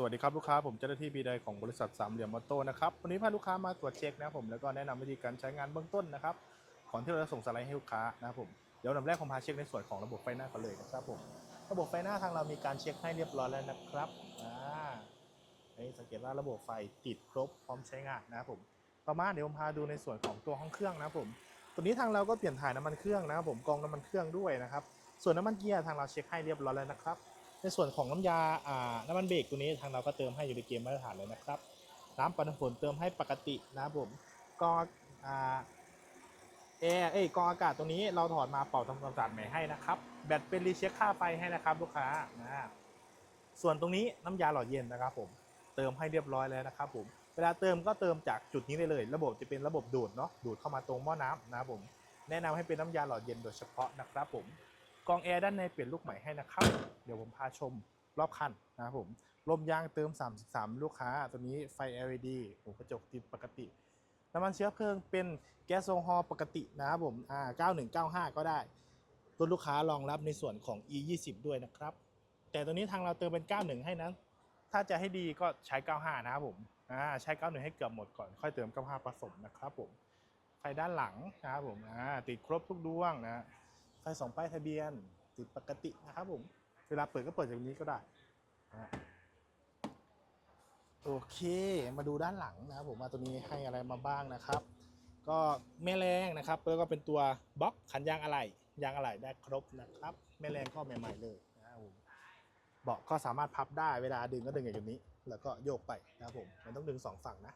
สวัสดีครับลูกค้าผมเจ้าหน้าที่บีไดของบริษัทสามเหลี่ยมมอโต้นะครับวันนี้พาลูกค้ามาตรวจเช็คนะครับผมแล้วก็แนะนำวิธีการใช้งานเบื้องต้นนะครับก่อนที่เราจะส่งสไลด์ให้ลูกค้านะครับผมเดี๋ยวลำแรกผมพาเช็คในส่วนของระบบไฟหน้าก่อนเลยนะครับผมระบบไฟหน้าทางเรามีการเช็คให้เรียบร้อยแล้วนะครับอ่านี่สังเกตว่าระบบไฟติดครบพร้อมใช้งานนะครับผมต่อมาเดี๋ยวผมพาดูในส่วนของตัวห้องเครื่องนะครับผมตัวนี้ทางเราก็เปลี่ยนถ่ายน้ำมันเครื่องนะครับผมกองน้ำมันเครื่องด้วยนะครับส่วนน้ำมันเกียร์ทางเราเช็คให้เรียบร้อยแล้วนะครับ ในส่วนของน้ำยาอ่าน้ำมันเบรกตัวนี้ทางเราก็เติมให้อยู่ในเกณฑ์มาตรฐานเลยนะครับ น้ำปันฝนเติมให้ปกตินะครับผมกรองอ่าแอร์เอ้ยกองอากาศตัวนี้เราถอดมาเป่าทำความสะอาดใหม่ให้นะครับ แบตเป็นรีเช็คค่าไฟให้นะครับลูกค้านะส่วนตรงนี้น้ำยาหล่อเย็นนะครับผมเติมให้เรียบร้อยแล้วนะครับผมเวลาเติมก็เติมจากจุดนี้ได้เลย ระบบจะเป็นระบบดูดเนาะดูดเข้ามาตรงหม้อน้ำนะครับผมแนะนำให้เป็นน้ำยาหล่อเย็นโดยเฉพาะนะครับผม กองแอร์ด้านในเปลี่ยนลูกใหม่ให้นะครับ เดี๋ยวผมพาชมรอบคันนะครับผมลมยางเติม 33 ลูกค้า ตัวนี้ไฟ LED หัวกระจกติดปกติ น้ำมันเชื้อเพลิงเป็นแก๊สโซฮอล์ปกตินะครับผมอ่า9195 ก็ได้ตัวลูกค้ารองรับในส่วนของ E20 ด้วยนะครับ แต่ตัวนี้ทางเราเติมเป็น 91 ให้นั้น ถ้าจะให้ดีก็ใช้ 95 นะครับผมอ่าใช้ 91 ให้เกือบหมดก่อนค่อยเติม 95 ผสมนะครับผมไฟด้านหลังนะครับผมอ่าติดครบทุกดวงนะ ไฟสองป้ายทะเบียน ติดปกตินะครับผม เวลาเปิดก็เปิดจากนี้ก็ได้โอเค มาดูด้านหลังนะครับผมว่าตัวนี้ให้อะไรมาบ้างนะครับ ก็แม่แรงนะครับแล้วก็เป็นตัวบล็อกขันยางอะไหล่ยางอะไหล่ได้ครบนะครับ แม่แรงก็ใหม่ๆเลยนะครับผมเบาะก็สามารถพับได้เวลาดึงก็ดึงอย่างนี้ แล้วก็โยกไปนะครับผมมันต้องดึงสองฝั่งนะ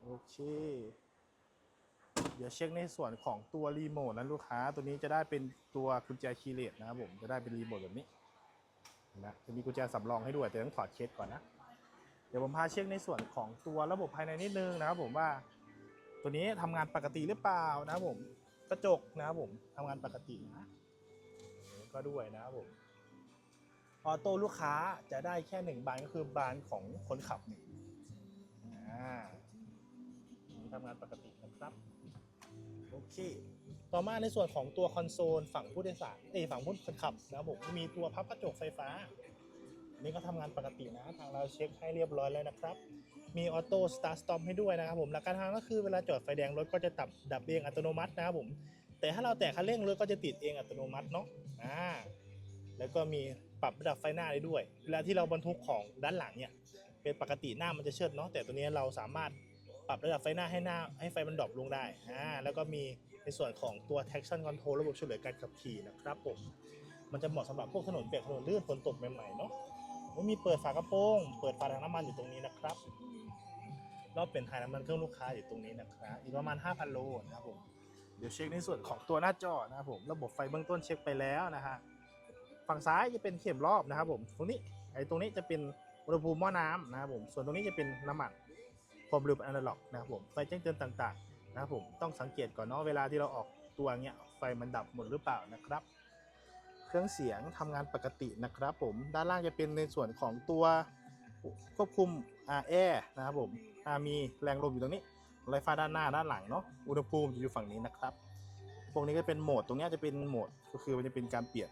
โอเค ดี๋ยวเช็คในส่วนของตัวรีโมทนะลูกค้า ตัวนี้จะได้เป็นตัวกุญแจคีย์เลสนะครับผมจะได้เป็นรีโมทแบบนี้นะจะมีกุญแจสำรองให้ด้วยแต่ต้องถอดเคสก่อนนะเดี๋ยวผมพาเช็คในส่วนของตัวระบบภายในนิดนึงนะครับผมว่า ตัวนี้ทำงานปกติหรือเปล่านะครับผมกระจกนะครับผมทำงานปกตินะก็ด้วยนะครับผมออโต้ลูกค้าจะได้แค่หนึ่งบานก็คือบานของคนขับนี่อ่านี่ทำงานปกตินะครับ โอเค ต่อมาในส่วนของตัวคอนโซลฝั่งผู้โดยสารเอ้ฝั่งผู้คนขับนะครับผมมีตัวพับกระจกไฟฟ้า นี่ก็ทำงานปกตินะทางเราเช็คให้เรียบร้อยแล้วนะครับ มีออโต้สตาร์สตอมให้ด้วยนะครับผมหลักการทางก็คือเวลาจอดไฟแดงรถก็จะตับดับเองอัตโนมัตินะครับผม แต่ถ้าเราแตะคันเร่งรถก็จะติดเองอัตโนมัติเนาะอ่าแล้วก็มีปรับระดับไฟหน้าได้ด้วย เวลาที่เราบรรทุกของด้านหลังเนี่ยเป็นปกติหน้ามันจะเชิดเนาะแต่ตัวนี้เราสามารถ ปรับระดับไฟหน้าให้หน้าให้ไฟมันดรอปลงได้อ่าแล้วก็มีในส่วนของตัว traction control ระบบช่วยเหลือการขับขี่นะครับผมมันจะเหมาะสำหรับพวกถนนเปียกถนนลื่นฝนตกใหม่ๆเนาะแล้วมีเปิดฝากระโปรงเปิดฝาถังน้ำมันอยู่ตรงนี้นะครับรอบเปลี่ยนถ่ายน้ำมันเครื่องลูกค้าอยู่ตรงนี้นะครับอีกประมาณ 5,000 โลนะครับผมเดี๋ยวเช็คในส่วนของตัวหน้าจอนะครับผมระบบไฟเบื้องต้นเช็คไปแล้วนะฮะฝั่งซ้ายจะเป็นเข็มรอบนะครับผมตรงนี้ไอ้ตรงนี้จะเป็นอุณหภูมิหม้อน้ำนะครับผมส่วนตรงนี้จะเป็นน้ำมัน ความเร็วเป็นอนาล็อกนะครับผมไฟแจ้งเตือนต่างๆนะครับผมต้องสังเกตก่อนเนาะเวลาที่เราออกตัวเงี้ยไฟมันดับหมดหรือเปล่านะครับ เครื่องเสียงทำงานปกตินะครับผมด้านล่างจะเป็นในส่วนของตัวควบคุมอาแอร์นะครับผมมีแรงลมอยู่ตรงนี้ไฟฟ้าด้านหน้าด้านหลังเนาะอุณหภูมิอยู่ฝั่งนี้นะครับพวกนี้ก็เป็นโหมดตรงนี้จะเป็นโหมดก็คือมันจะเป็นการเปลี่ยน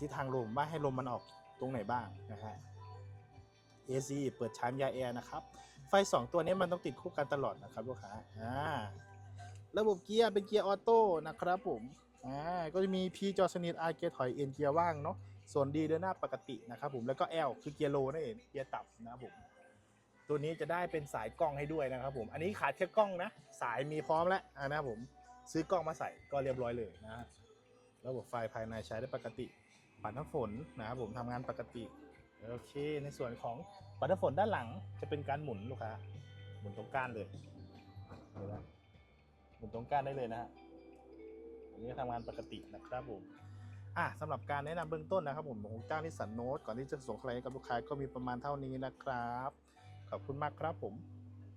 ที่ทางลมว่าให้ลมมันออกตรงไหนบ้างนะฮะ AC เปิดชาร์จยาแอร์นะครับ ไฟ 2 ตัวนี้มันต้องติดคู่กันตลอดนะครับลูกค้าอ่าระบบเกียร์เป็นเกียร์ออโต้นะครับผมอ่าก็จะมี P จอสนิท R เกียร์ถอย N เกียร์ว่างเนาะส่วน D เดินหน้าปกตินะครับผมแล้วก็ L คือเกียร์โลนั่นเองเกียร์ต่ำนะครับผมตัวนี้จะได้เป็นสายกล้องให้ด้วยนะครับผม อันนี้ขาดแค่กล้องนะ สายมีพร้อมแล้วนะครับผม ซื้อกล้องมาใส่ก็เรียบร้อยเลยนะฮะระบบไฟภายในใช้ได้ปกติ ปัดน้ำฝนนะครับผมทำงานปกติ โอเค ในส่วนของ ปัดน้ำฝนด้านหลังจะเป็นการหมุนลูกค้าหมุนตรงก้านเลยเห็นไหมหมุนตรงก้านได้เลยนะฮะอันนี้ทำงานปกตินะครับผมอะสำหรับการแนะนำเบื้องต้นนะครับผมของเจ้านิสสันโนตก่อนที่จะส่งใครให้กับลูกค้าก็มีประมาณเท่านี้นะครับ ขอบคุณมากครับผม